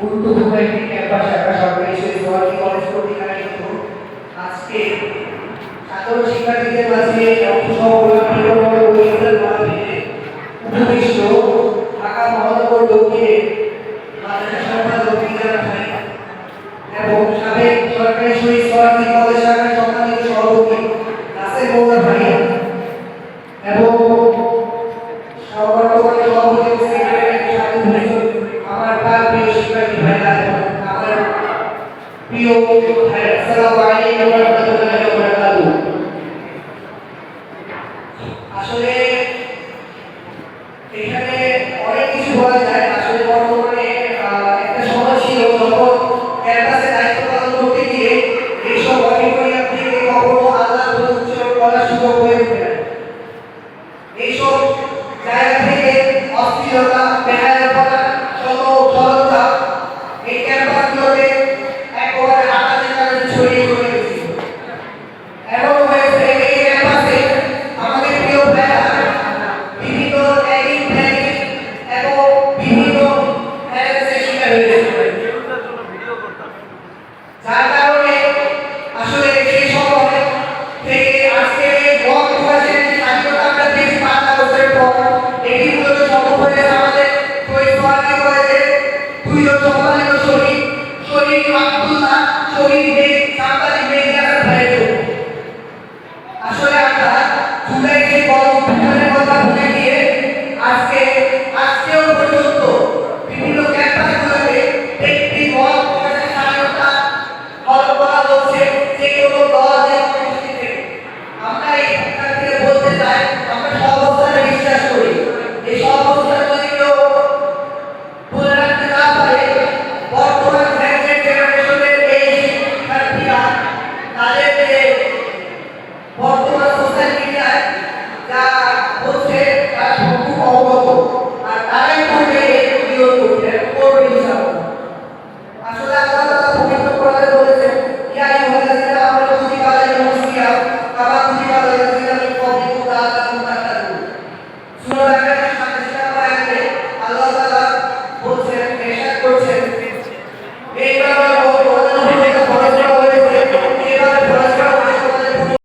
গুরুত্বপূর্ণ একটি ক্যাম্পাস ঢাকা সরকারি সরকারি কলেজ পরিচালিত আজকে ছাত্র শিক্ষার্থীদের মাঝে অংশগ্রহণ ক্যাম্পাসে দায়িত্ব করতে গিয়ে এইসব হয়ে এইসব জায়গা থেকে অস্থিরতা আসলে আমরা জুলাইকে গরম